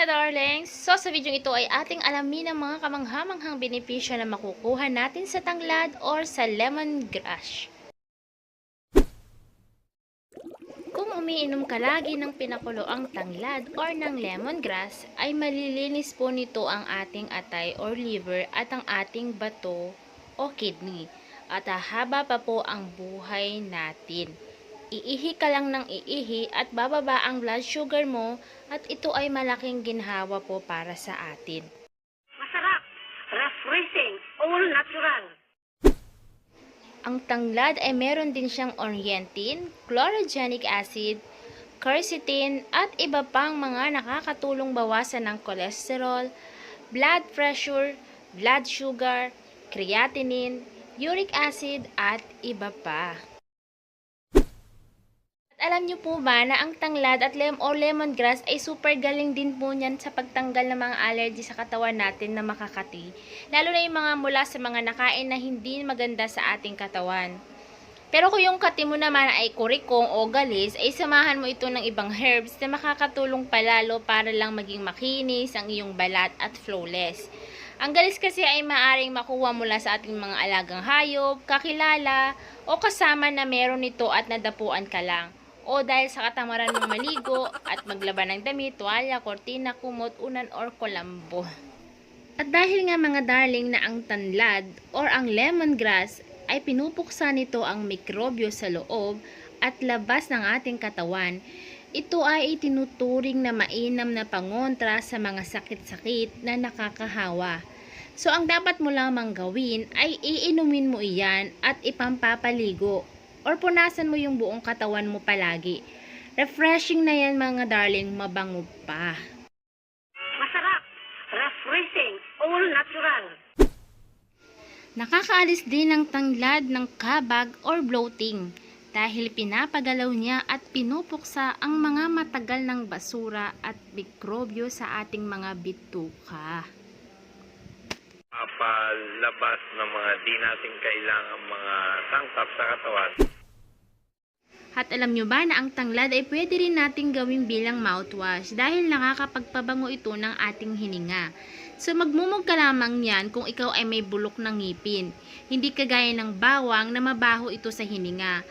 mga darlings! So sa video ito ay ating alamin ang mga kamanghamanghang benepisyo na makukuha natin sa tanglad or sa lemongrass. Kung umiinom ka lagi ng pinakuloang tanglad or ng lemongrass, ay malilinis po nito ang ating atay or liver at ang ating bato o kidney. At hahaba pa po ang buhay natin. Iihi ka lang ng iihi at bababa ang blood sugar mo at ito ay malaking ginhawa po para sa atin. Masarap, refreshing, all natural. Ang tanglad ay meron din siyang orientin, chlorogenic acid, quercetin at iba pang mga nakakatulong bawasan ng cholesterol, blood pressure, blood sugar, creatinine, uric acid at iba pa. Alam niyo po ba na ang tanglad at lem or lemongrass ay super galing din po niyan sa pagtanggal ng mga allergy sa katawan natin na makakati. Lalo na yung mga mula sa mga nakain na hindi maganda sa ating katawan. Pero kung yung kati mo naman ay kurikong o galis, ay samahan mo ito ng ibang herbs na makakatulong palalo para lang maging makinis ang iyong balat at flawless. Ang galis kasi ay maaring makuha mula sa ating mga alagang hayop, kakilala, o kasama na meron nito at nadapuan ka lang o dahil sa katamaran mong maligo at maglaban ng damit, tuwalya, kortina, kumot, unan, or kulambo. At dahil nga mga darling na ang tanlad or ang lemongrass ay pinupuksa nito ang mikrobyo sa loob at labas ng ating katawan, ito ay itinuturing na mainam na pangontra sa mga sakit-sakit na nakakahawa. So ang dapat mo lamang gawin ay iinumin mo iyan at ipampapaligo or punasan mo yung buong katawan mo palagi. Refreshing na yan mga darling, mabango pa. Masarap, refreshing, all natural. Nakakaalis din ng tanglad ng kabag or bloating dahil pinapagalaw niya at pinupuksa ang mga matagal ng basura at mikrobyo sa ating mga bituka. Mapalabas ng mga di natin kailangang mga sangkap sa katawan. At alam nyo ba na ang tanglad ay pwede rin nating gawin bilang mouthwash dahil nakakapagpabango ito ng ating hininga. So magmumog ka lamang yan kung ikaw ay may bulok ng ngipin. Hindi kagaya ng bawang na mabaho ito sa hininga.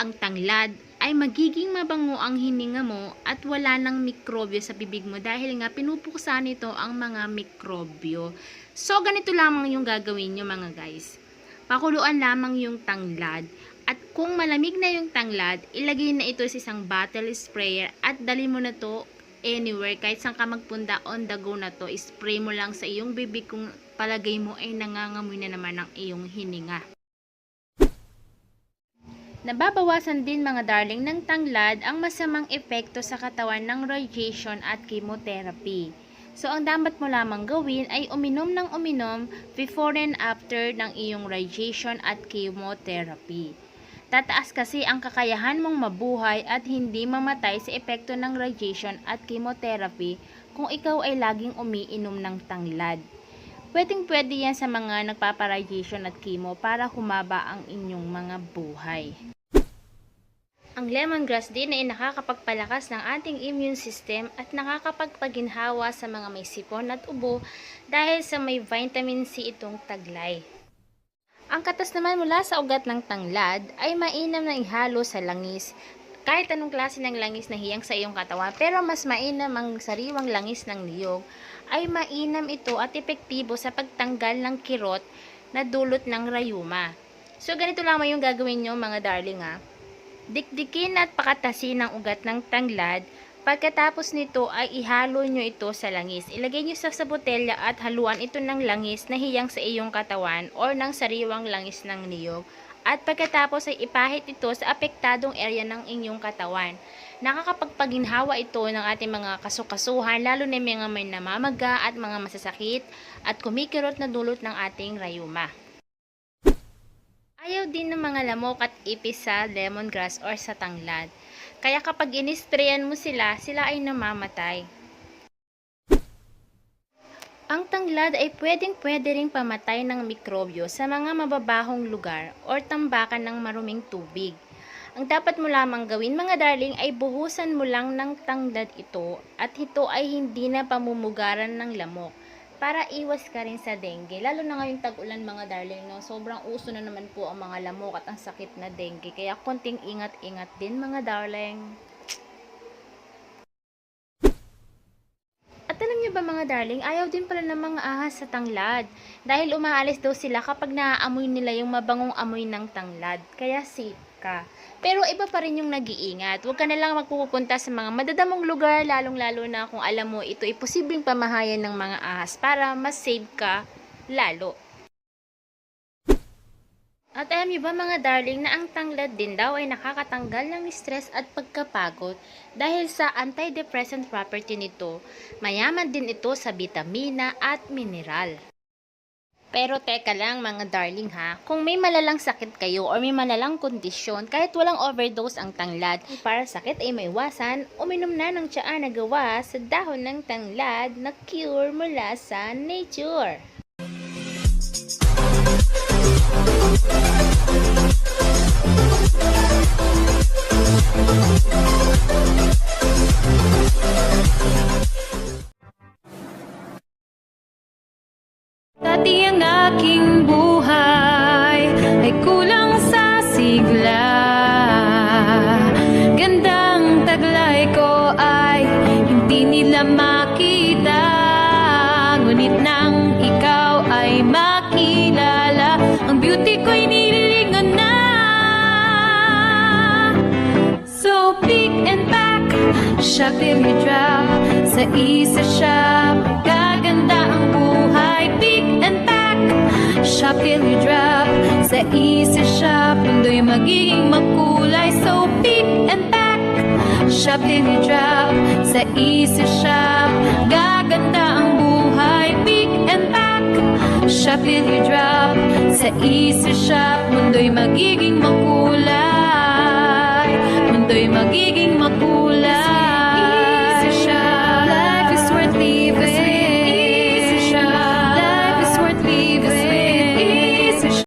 Ang tanglad ay magiging mabango ang hininga mo at wala ng mikrobyo sa bibig mo dahil nga pinupuksa nito ang mga mikrobyo. So ganito lamang yung gagawin nyo mga guys. Pakuluan lamang yung tanglad at kung malamig na yung tanglad, ilagay na ito sa isang bottle sprayer at dali mo na to anywhere kahit saan ka magpunta on the go na to. Spray mo lang sa iyong bibig kung palagay mo ay nangangamoy na naman ang iyong hininga. Nababawasan din mga darling ng tanglad ang masamang epekto sa katawan ng radiation at chemotherapy. So, ang dapat mo lamang gawin ay uminom ng uminom before and after ng iyong radiation at chemotherapy. Tataas kasi ang kakayahan mong mabuhay at hindi mamatay sa epekto ng radiation at chemotherapy kung ikaw ay laging umiinom ng tanglad. Pwedeng pwede yan sa mga nagpaparadiation at chemo para humaba ang inyong mga buhay. Ang lemongrass din ay nakakapagpalakas ng ating immune system at nakakapagpaginhawa sa mga may sipon at ubo dahil sa may vitamin C itong taglay. Ang katas naman mula sa ugat ng tanglad ay mainam na ihalo sa langis. Kahit anong klase ng langis na hiyang sa iyong katawan, pero mas mainam ang sariwang langis ng niyog, ay mainam ito at epektibo sa pagtanggal ng kirot na dulot ng rayuma. So, ganito lamang yung gagawin nyo mga darling ha. Dikdikin at pakatasin ang ugat ng tanglad. Pagkatapos nito ay ihalo nyo ito sa langis. Ilagay nyo sa, sa botelya at haluan ito ng langis na hiyang sa iyong katawan or ng sariwang langis ng niyog. At pagkatapos ay ipahit ito sa apektadong area ng inyong katawan. Nakakapagpaginhawa ito ng ating mga kasukasuhan, lalo na mga may namamaga at mga masasakit at kumikirot na dulot ng ating rayuma. Din ng mga lamok at ipis sa lemongrass or sa tanglad. Kaya kapag inisprayan mo sila, sila ay namamatay. Ang tanglad ay pwedeng pwede ring pamatay ng mikrobyo sa mga mababahong lugar or tambakan ng maruming tubig. Ang dapat mo lamang gawin mga darling ay buhusan mo lang ng tanglad ito at ito ay hindi na pamumugaran ng lamok para iwas ka rin sa dengue. Lalo na ngayong tag-ulan mga darling, no? sobrang uso na naman po ang mga lamok at ang sakit na dengue. Kaya konting ingat-ingat din mga darling. At alam niyo ba mga darling, ayaw din pala ng mga ahas sa tanglad. Dahil umaalis daw sila kapag naaamoy nila yung mabangong amoy ng tanglad. Kaya safe ka. Pero iba pa rin yung nag-iingat. Huwag ka na lang magpupunta sa mga madadamong lugar, lalong-lalo na kung alam mo ito ay posibleng pamahayan ng mga ahas para mas save ka lalo. At alam niyo ba mga darling na ang tanglad din daw ay nakakatanggal ng stress at pagkapagod dahil sa antidepressant property nito. Mayaman din ito sa vitamina at mineral. Pero teka lang mga darling ha, kung may malalang sakit kayo or may malalang kondisyon, kahit walang overdose ang tanglad, para sakit ay maiwasan, uminom na ng tsaa na gawa sa dahon ng tanglad na cure mula sa nature. Dati nila makita Ngunit nang ikaw ay makilala Ang beauty ko'y nililingon na. So pick and pack, till you drop Sa isa shop, gaganda ang buhay. Pick and pack, till you drop Sa isa shop, mundo'y magiging makulay. So pick and pack, shop till you drop Sa isa shop, gaganda ang buhay. Pick and pack, shop till you drop Sa isa shop, mundo'y magiging makulay